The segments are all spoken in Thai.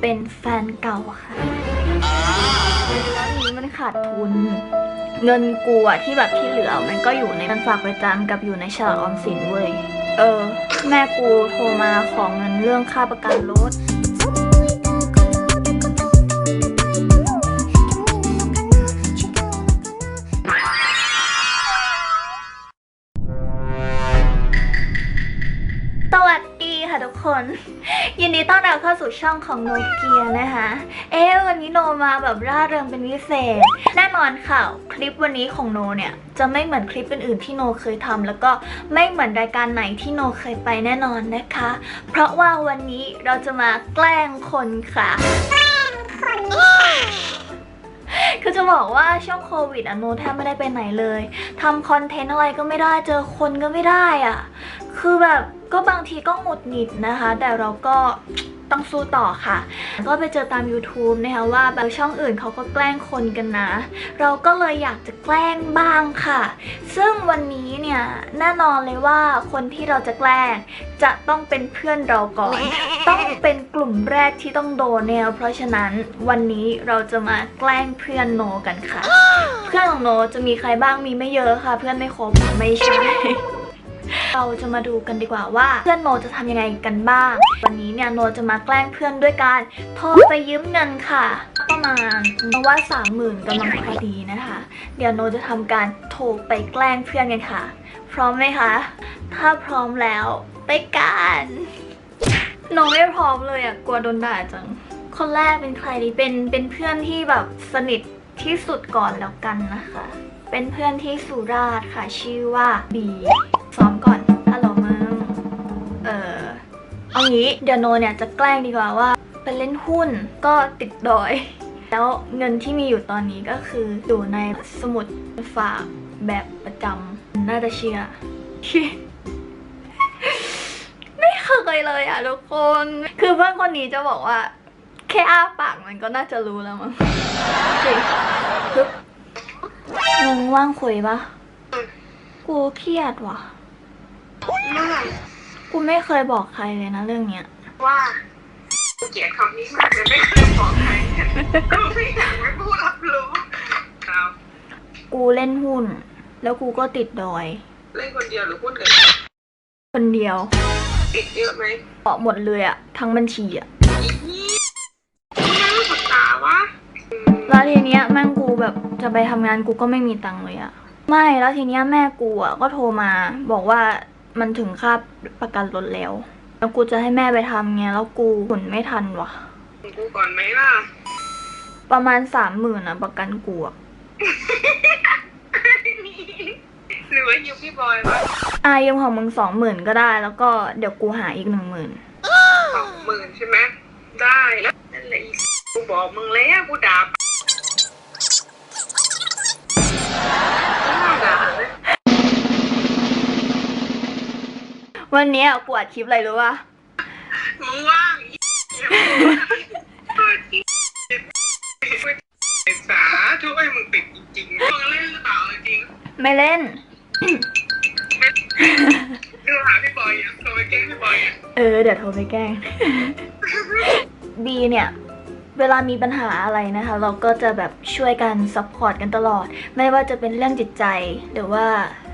เป็นแฟนเก่าค่ะแล้วนี้มันขาดทุน เงินกูอะที่แบบที่เหลือ มันก็อยู่ในเงินฝากประจำกับอยู่ในฉลากออมสินเว้ย เออ แม่กูโทรมาขอเงินเรื่องค่าประกันรถสวัส ค่ะทุกคน ยินดีต้อนรับเข้าสู่ช่องของโนเกียนะคะ เอ๊วันนี้โนมาแบบร่าเริงเป็นพิเศษ แน่นอนค่ะ คลิปวันนี้ของโนเนี่ย จะไม่เหมือนคลิปอื่นๆที่โนเคยทำแล้วก็ไม่เหมือนรายการไหนที่โนเคยไปแน่นอนนะคะ เพราะว่าวันนี้เราจะมาแกล้งคนค่ะคือจะบอกว่าช่วงโควิดอะโนแทบไม่ได้ไปไหนเลยทำคอนเทนต์อะไรก็ไม่ได้เจอคนก็ไม่ได้อะ คือแบบก็บางทีก็หงุดหงิดนะคะ แต่เราก็ต้องสู้ต่อค่ะ ก็ไปเจอตาม YouTube นะคะว่าแบบช่องอื่นเขาก็แกล้งคนกันนะ เราก็เลยอยากจะแกล้งบ้างค่ะ ซึ่งวันนี้เนี่ยแน่นอนเลยว่าคนที่เราจะแกล้งจะต้องเป็นเพื่อนเราก่อน ต้องเป็นกลุ่มแรกที่ต้องโดนแนวเพราะฉะนั้นวันนี้เราจะมาแกล้งเพื่อนโนกันค่ะ เพื่อนของโนจะมีใครบ้างมีไม่เยอะค่ะ เพื่อนไม่ครบไม่ใช่ เราจะมาดูกันดีกว่าว่าเพื่อนโนจะทำยังไงกันบ้าง วันนี้เนี่ยโนจะมาแกล้งเพื่อนด้วยการโทรไปยืมเงินค่ะ ประมาณเพราะว่าสามหมื่นกำลังพอดีนะคะ เดี๋ยวโนจะทำการโทรไปแกล้งเพื่อนกันค่ะ พร้อมไหมคะ ถ้าพร้อมแล้วไปกันโนไม่พร้อมเลยอะกลัวโดนด่าจัง คนแรกเป็นใครดีเป็นเป็นเพื่อนที่แบบสนิทที่สุดก่อนแล้วกันนะคะ เป็นเพื่อนที่สุราษฎร์ค่ะ ชื่อว่าบีซ้อมก่อนฮัลโหลมึงเออเอางี้เดี๋ยวโนเนี่ยจะแกล้งดีกว่าว่าไปเล่นหุ้นก็ติดดอย แล้วเงินที่มีอยู่ตอนนี้ก็คืออยู่ในสมุดฝากแบบประจำน่าจะเชื่อไม่เคยเลยอะทุกคน คือเพื่อนคนนี้จะบอกว่า แค่อ้าปากมันก็น่าจะรู้แล้วมั้งจริงปึ๊บ มึงว่างคุยปะกูเครียดว่ะ เรื่องกูไม่เคยบอกใครเลยนะเรื่องเนี้ย ว่าเกลียดคำนี้มากเลยไม่เคยบอกใครก็ไม่อยากให้ผู้รับรู้ครับกูเล่นหุ้น แล้วกูก็ติดดอย เล่นคนเดียวหรือพูดกันคนเดียว ติดเยอะไหมเกาะหมดเลยอะทั้งบัญชีอะ แม่งกูแบบจะไปทำงานกูก็ไม่มีตังค์เลยอะไม่แล้วทีเนี้ยแม่กูอะก็โทรมา บอกว่ามันถึงค่าประกันรถแล้ว แล้วกูจะให้แม่ไปทำไงแล้วกูหุนไม่ทันวะกูก่อนไหมล่ะ ประมาณสามหมื่นอะประกันกูอะหรือว่ายูพี่บอยวะอายืมของมึงสองหมื่นก็ได้ แล้วก็เดี๋ยวกูหาอีกหนึ่งหมื่นสองหมื่นใช่ไหมได้แล้วนั่นแหละอีกูบอกมึงแล้วกูด่าไม่ด่าเลย วันเนี้ยกูอัดคลิปอะไรรู้ปะมึงว่างอีเปิดอีสาธุให้มึงติดจริงๆมึงเล่นหรือเปล่าจริง ไม่เล่นดูหาพี่บอยอะโทรไปแกล้งพี่บอยอะเออ เดี๋ยวโทรไปแกล้งบีเนี่ย เวลามีปัญหาอะไรนะคะ เราก็จะแบบช่วยกันซัพพอร์ตกันตลอด ไม่ว่าจะเป็นเรื่องจิตใจหรือว่า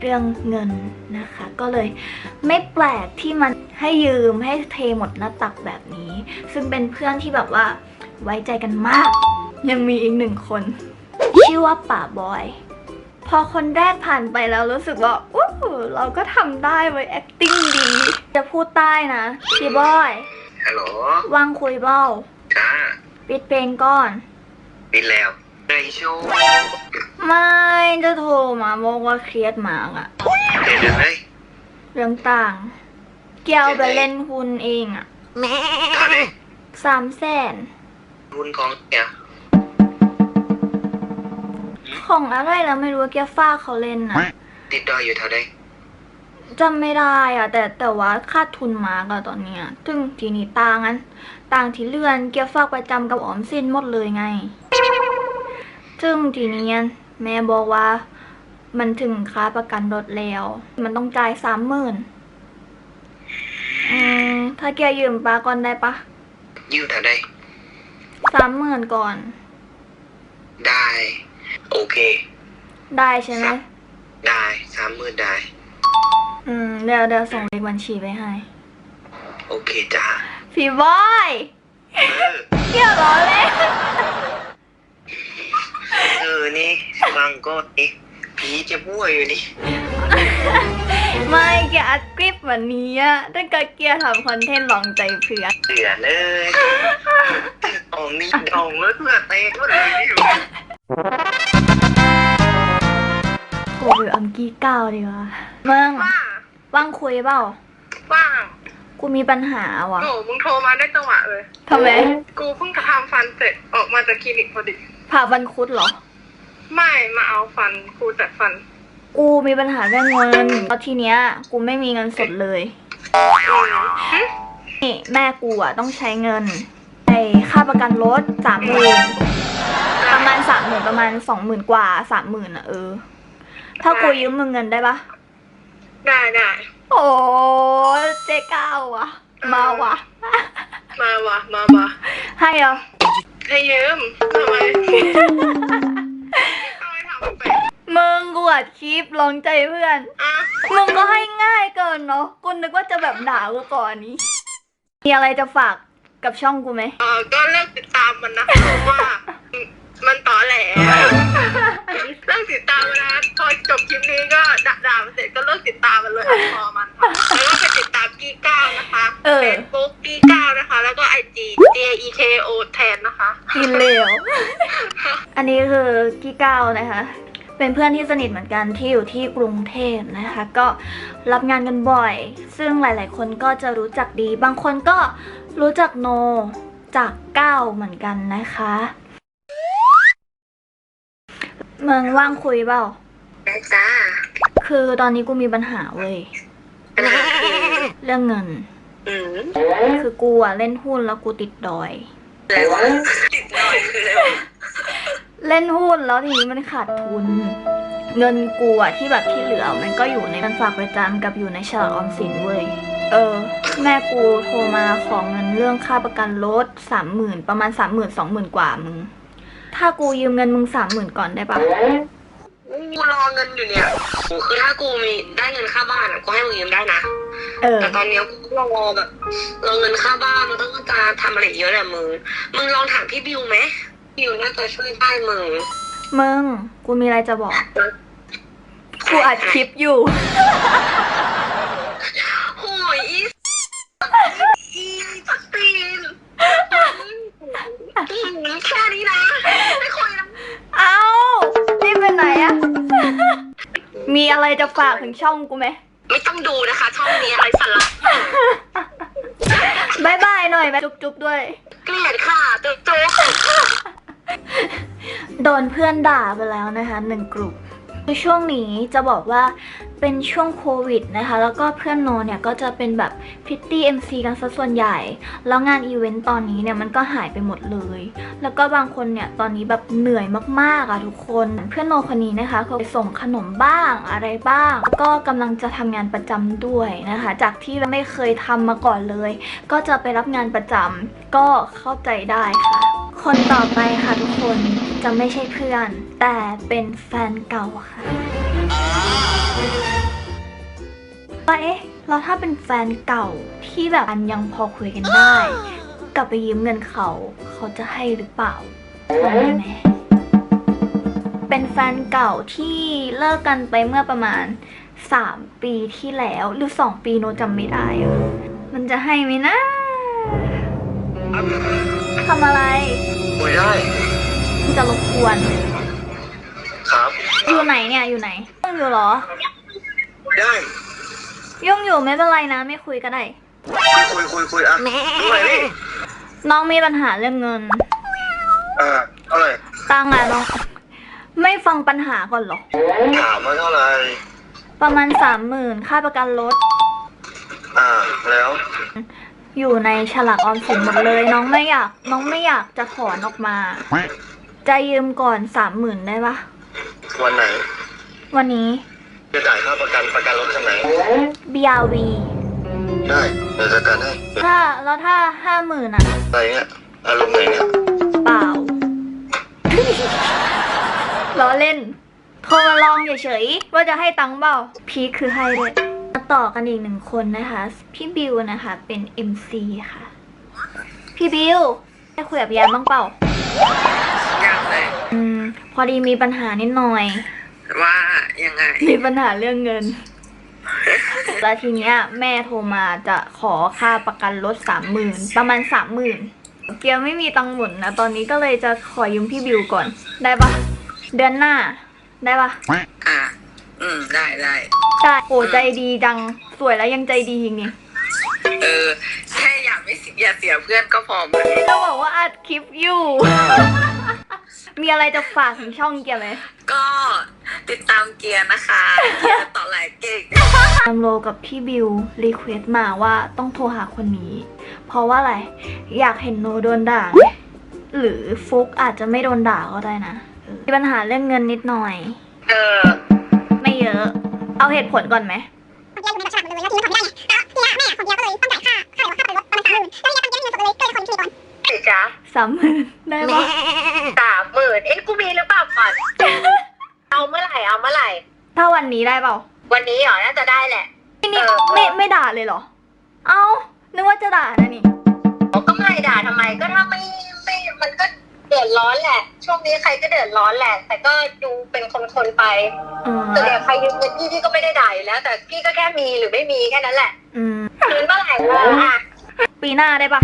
เรื่องเงินนะคะ ก็เลยไม่แปลกที่มันให้ยืมให้เทหมดหน้าตักแบบนี้ ซึ่งเป็นเพื่อนที่แบบว่าไว้ใจกันมาก ยังมีอีกหนึ่งคน ชื่อว่าป่าบอย พอคนแรกผ่านไปแล้วรู้สึกว่าอู้หูเราก็ทำได้เว้ย acting ดี จะพูดใต้นะพี่บอยฮัลโหลว่างคุยเบ้าจ้า ปิดเพลงก่อนบินแล้วไงโชว์ไม่จะโทรมาบอกว่าเครียดมากอะเดี๋ยวเลยเรื่องต่าง เกี่ยวไปเล่นหุ้นเองอะตอนนี้สามแสนหุ้นของเนี่ยของอะไรแล้วไม่รู้ว่าเกียวฟ้ากเขาเล่นนะติดดอยอยู่เท่าใด จำไม่ได้อะแต่แต่ว่าขาดทุนมากอะตอนเนี้ยถึงทีนี้ต่างกันต่างที่เลื่อนเกียวฝากประจำกับออมสินหมดเลยไง ซึ่งทีนี้แม่บอกว่า มันถึงค่าประกันรถแล้ว มันต้องจ่ายสามหมื่นอืมถ้าแกยืมปาก่อนได้ปะยืมเท่าใดสามหมื่นก่อน ได้ โอเค ได้ใช่ไหมได้สามหมื่นได้ อืมเดี๋ยวเดี๋ยวส่งเลขบัญชีไปให้ โอเคจ้าพี่บอยเออเกี่ยวล้อเล่นเออนี่มังก็นี่ผีจะบ้วยอยู่นี่ ไม่เกียร์อัดคลิปวันนี้อะถ้าเกิดเกียร์ทำคอนเทนต์ลองใจเพื่อนเสือเลยดองนี่ดองแล้วเพื่อเตะก็เลยอยู่ ทรไปอัมกี้เก้าดีกว่ามึงว่าว่างคุยเปล่า ว่างกูมีปัญหาว่ะโหมึงโทรมาได้จังหวะเลยทำไม กูเพิ่งจะทำฟันเสร็จออกมาจากคลินิกพอดี ผ่าฟันคุดเหรอ ไม่มาเอาฟันกูจัดฟันกูมีปัญหาเรื่องเงินแล้วทีเนี้ย กูไม่มีเงินสดเลย อืมหึนี่แม่กูอะต้องใช้เงินไอค่าประกันรถสามหมื่นประมาณสามหมื่นประมาณสองหมื่นกว่าสามหมื่นอะเออ ถ้ากูยืมมึงเงินได้ปะได้ได้โอ้เจ๊ก้าวอะมาว่ะมาวะมามาให้เหรอให้ยืมทำไมทำไมทำไปมึงกูอัดคลิปลองใจเพื่อนอะมึงก็ให้ง่ายเกินเนาะกูนึกว่าจะแบบด่ากูก่อนนี้ มีอะไรจะฝากกับช่องกูไหมเออก็เลิกติดตามมันนะเพราะว่า มันต่อแหล เลิกติดตามมันนะพอจบคลิปนี้ก็ด่าด่ามันเสร็จก็เลิกติดตามมันเลยพอมันค่ะแล้วก็ไปติดตามกี้ก้าวนะคะเออ เฟซบุ๊กกี้ก้าวนะคะ แล้วก็ไอจี J E K O แทนนะคะกินเหลว อันนี้คือกี้ก้าวนะคะ เป็นเพื่อนที่สนิทเหมือนกันที่อยู่ที่กรุงเทพนะคะ ก็รับงานกันบ่อย ซึ่งหลาย ๆ คนก็จะรู้จักดี บางคนก็รู้จักโนจากก้าวเหมือนกันนะคะ เมืองว่างคุยเปล่า ได้จ้าคือตอนนี้กูมีปัญหาเว้ยเรื่องเงิน อืมคือกูอะเล่นหุ้นแล้วกูติดดอย อะไรวะติดหน่อยคืออะไรวะเล่นหุ้นแล้วทีนี้มันขาดทุน เงินกูอะที่แบบที่เหลือมันก็อยู่ในเงินฝากประจำกับอยู่ในฉลากออมสินเว้ย เออ แม่กูโทรมาขอเงินเรื่องค่าประกันรถสามหมื่นประมาณสามหมื่นสองหมื่นกว่ามึง ถ้ากูยืมเงินมึงสามหมื่นก่อนได้ปะกูรอเงินอยู่เนี่ยกูคือถ้ากูมีได้เงินค่าบ้านอะกูให้มึงยืมได้นะ เออ แต่ตอนเนี้ยกูรอแบบรอเงินค่าบ้านมันต้องการทำอะไรเยอะแหละมึง มึงลองถามพี่บิวไหมบิวน่าจะช่วยได้มึง มึง กูมีอะไรจะบอก กูอัดคลิปอยู่ อะไรจะฝากถึงช่องกูไหมไม่ต้องดูนะคะ ช่องนี้อะไรสาระบายบายหน่อยจุ๊บจุ๊บๆด้วย เกลียดค่ะโจ๊กโจ๊กโดนเพื่อนด่าไปแล้วนะคะหนึ่งกลุ่ม คือช่วงนี้จะบอกว่าเป็นช่วงโควิดนะคะ แล้วก็เพื่อนโนเนี่ยก็จะเป็นแบบพิตตี้เอ็มซีกันซะส่วนใหญ่ แล้วงานอีเวนต์ตอนนี้เนี่ยมันก็หายไปหมดเลย แล้วก็บางคนเนี่ยตอนนี้แบบเหนื่อยมากๆอะทุกคน เพื่อนโนคนนี้นะคะเขาไปส่งขนมบ้างอะไรบ้าง ก็กำลังจะทำงานประจำด้วยนะคะ จากที่ไม่เคยทำมาก่อนเลย ก็จะไปรับงานประจำก็เข้าใจได้ค่ะ คนต่อไปค่ะทุกคน จะไม่ใช่เพื่อน แต่เป็นแฟนเก่าค่ะว่าเอ๊ะเราถ้าเป็นแฟนเก่าที่แบบอันยังพอคุยกันได้ กลับไปยืมเงินเขา เขาจะให้หรือเปล่าลองดูไหมเป็นแฟนเก่าที่เลิกกันไปเมื่อประมาณ 3 ปีที่แล้วหรือ 2 ปีโนจำไม่ได้อะมันจะให้ไหมนะทำอะไรคุยได้ จะรบกวน ครับ อยู่ไหนเนี่ยอยู่ไหนยุ่งอยู่เหรอ ได้ ยุ่งอยู่ไม่เป็นไรนะ ไม่คุยก็ได้ คุยคุยคุยอะดูหน่อยดิน้องมีปัญหาเรื่องเงินอ่าเท่าไหร่ตังค์อะน้องไม่ฟังปัญหาก่อนเหรอ ถามว่าเท่าไหร่ ประมาณสามหมื่นค่าประกันรถ อ่า แล้ว อยู่ในฉลากออมสินหมดเลย น้องไม่อยาก น้องไม่อยากจะถอนออกมา จะยืมก่อนสามหมื่นได้ปะวันไหน วันนี้ จะจ่ายค่าประกันประกันรถคันไหน BRV ได้เดี๋ยวจะการให้ถ้าแล้วถ้าห้าหมื่นอะอะไรเงี้ยอารมณ์ไหนเนี่ยเปล่าล้อเล่นโทรมาลองเฉยๆว่าจะให้ตังค์เปล่าพีคคือให้เลยมาต่อกันอีกหนึ่งคนนะคะ พี่บิวนะคะเป็น MC ค่ะ พี่บิวได้คุยกับยามบ้างเปล่า ยังเลยอืม พอดีมีปัญหานิดหน่อย ว่ายังไง มีปัญหาเรื่องเงิน แล้วทีเนี้ย แม่โทรมาจะขอค่าประกันรถสามหมื่นประมาณสามหมื่นเกียร์ไม่มีตังค์หมุนนะ ตอนนี้ก็เลยจะขอยืมพี่บิวก่อน ได้ปะเดือนหน้า ได้ปะอะอืม ได้ได้ได้โอ้ใจดีจัง สวยแล้วยังใจดีจริงนี่ เออ แค่อย่าไม่เสียอย่าเสียเพื่อนก็พอมั้งก็บอกว่าอัดคลิปอยู่ มีอะไรจะฝากถึงช่องเกียร์ไหมก็ติดตามเกียร์นะคะเกียร์ต่อหลายเก่งตามโลกับพี่บิวรีเควสต์มาว่าต้องโทรหาคนนี้ เพราะว่าอะไร อยากเห็นโนโดนด่าไงหรือฟุกอาจจะไม่โดนด่าก็ได้นะเออมีปัญหาเรื่องเงินนิดหน่อย เออ ไม่เยอะ เอาเหตุผลก่อนไหมเกียร์อยู่ในแบบฉบับหมดเลยแล้วทีนี้ทำไม่ได้ไงแล้วทีนี้แม่คนเดียวก็เลยต้องจ่ายค่าค่าอะไรวะค่าไปรถประมาณสามหมื่นแล้วทีนี้ตังค์เกียร์ไม่มีเงินสดเลยก็เลยขอยืมพี่ก่อนสิจ๊ะสามหมื่นได้ปะสามหมื่ นเอ็นกูมีหรือเปล่าก่อน เอาเมื่อไหร่เอาเมื่อไหร่ ถ้าวันนี้ได้เปล่าวันนี้เหรอน่าจะได้แหละนี่นี่เออ ไม่ไม่ด่าเลยเหรอ เอานึกว่าจะด่านะนี่เขาก็ไม่ด่าทำไมก็ถ้าไม่ไม่มันก็เดือดร้อนแหละ ช่วงนี้ใครก็เดือดร้อนแหละ แต่ก็ดูเป็นคนๆไปอืมแต่เดี๋ยวใครยืมเงินพี่พี่ก็ไม่ได้ด่าอยู่แล้ว แต่พี่ก็แค่มีหรือไม่มีแค่นั้นแหละอืมคืนเมื่อไหร่เลยอะปีหน้าได้ปะ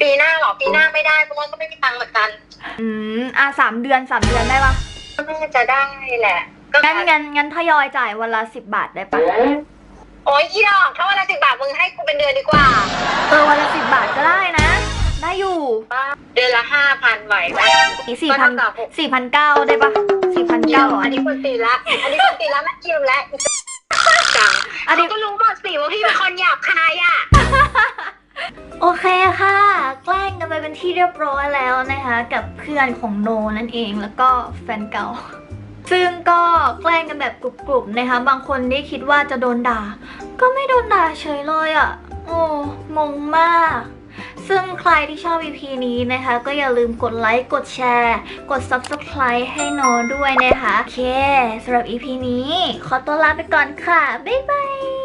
ปีหน้าเหรอปีหน้าไม่ได้เพราะว่าก็ไม่มีตังค์เหมือนกันอืมอะสามเดือนสามเดือนได้ปะก็น่าจะได้แหละ ก็งั้นงั้นงั้นทยอยจ่ายวันละสิบบาทได้ปะโอ้ยอีดอกถ้าวันละสิบบาทมึงให้กูเป็นเดือนดีกว่าเออวันละสิบบาทก็ได้นะ ได้อยู่เดือนละห้าพันไหวไหมอีสี่ก็พันเท่ากับหกสี่พันเก้าได้ปะสี่พันเกี่ยเก้าวอัอันนนี้นี้คนตีละอันนี้คนตีละแม่คิวและจังอันนี้เขาก็รู้หมดสิว่าพี่เป็นคนหยาบคายอะ โอเคค่ะ แกล้งกันไปเป็นที่เรียบร้อยแล้วนะคะ กับเพื่อนของโนนั่นเองแล้วก็แฟนเก่า ซึ่งก็แกล้งกันแบบกรุบๆนะคะ บางคนที่คิดว่าจะโดนด่า ก็ไม่โดนด่าเฉยเลยอะ่ะ โอ้งงมากซึ่งใครที่ชอบ EP นี้นะคะ ก็อย่าลืมกดไลค์ กดแชร์ กด Subscribe ให้โนด้วยนะคะ โอเคสำหรับ EP นี้ ขอตัวลาไปก่อนค่ะ บ๊ายบาย